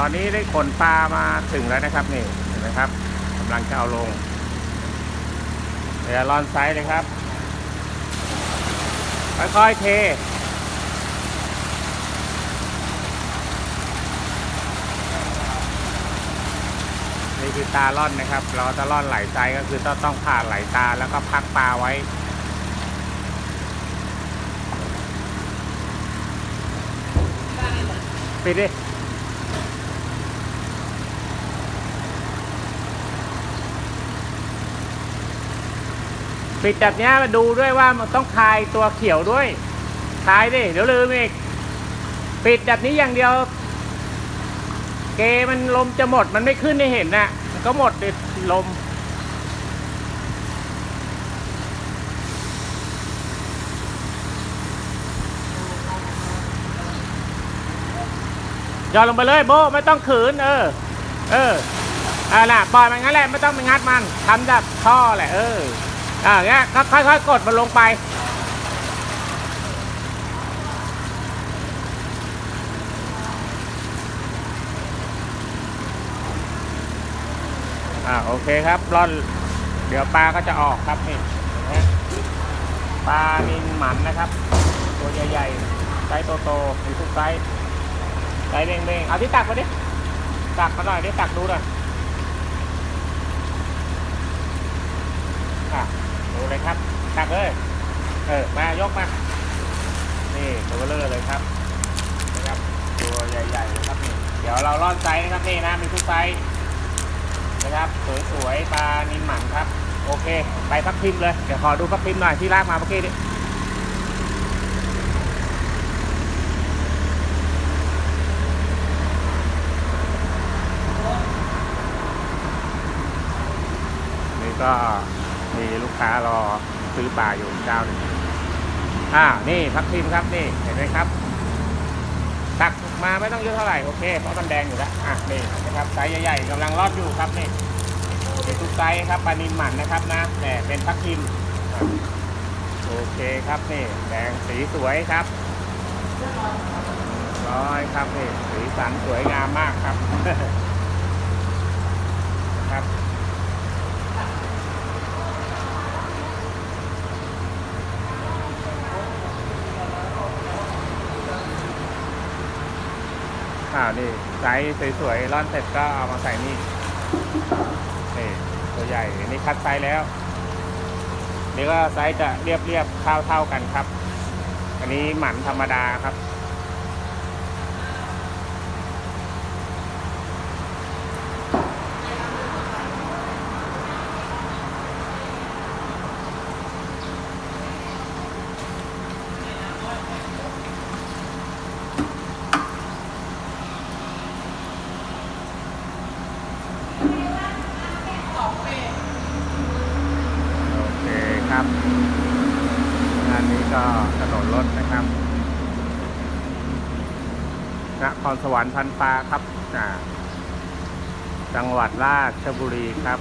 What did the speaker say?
ตอนนี้ได้ขนปลามาถึงแล้วนะครับนี่เห็นไหมครับกำลังจะเอาลงเดี๋ยวลอนไซส์เลยครับค่อยๆเทนี่คือตาล่อนนะครับ เราจะล่อนไหลไซก็คือต้องต้องผ่านไหลตาแล้วก็พักปลาไว้ ปิดดิ ปิดแบบนี้มาดูด้วยว่ามันต้องคลายตัวเขียวด้วยคลายดิเดี๋ยวลืมอีกปิดแบบนี้อย่างเดียว เกมันลมจะหมดมันไม่ขึ้นให้เห็นนะมันก็หมดดิลมยอดลงไปเลยโบไม่ต้องขืน เออ เอออ่าน่ะปล่อยมันงั้นแหละไม่ต้องไปงัดมันทำแบบท่อแหละเออ อ่าเงี้ยก็ค่อยๆกดมันลงไป อ่าโอเคครับร่อน เดี๋ยวปลาก็จะออกครับนี่ปลานินหมันนะครับ ตัวใหญ่ๆไซส์โตๆมีทุกไซส์ไซส์เบ้งๆเอาที่ตักมาดิตักมาหน่อยดิตักดูหน่อยอะดู เลยครับตักเลยเออมายกมา นี่ตัวเลอเลยครับนะครับ ตัวใหญ่ๆเลยครับนี่เดี๋ยวเราล่อนไซส์นะครับนี่นะมีทุกไซส์นะครับสวยๆปลานินหมันครับ โอเค ไปพักพิมพ์เลย เดี๋ยวขอดูพักพิมพ์หน่อยที่ลากมาเมื่อกี้นี้ก็ มีลูกค้ารอซื้อปลาอยู่เจ้าหนึ่งอ่า นี่พักพิมพ์ครับนี่เห็นไหมครับ ตักมาไม่ต้องเยอะเท่าไหร่ โอเค เพราะมันแดงอยู่แล้วอะนี่นะครับไซส์ใหญ่ๆกำลังรอดอยู่ครับนี่มีทุกไซส์ครับปลานินหมันนะครับนะ แต่เป็นพักทิมโอเคครับนี่แดงสีสวยครับร้อยครับนี่สีสันสวยงามมากครับ่านี่ไซส์สวยๆร่อนเสร็จก็เอามาใส่นี่นี่ตัวใหญ่อันนี้คัดไซส์แล้วนี่ก็ไซส์จะเรียบๆเท่าเท่าๆกันครับ อันนี้หมันธรรมดาครับ โอเคครับงานนี้ก็ถนนรถนะ ครับนครสวรรค์พันปลาครับจังหวัดราชบุรีครับ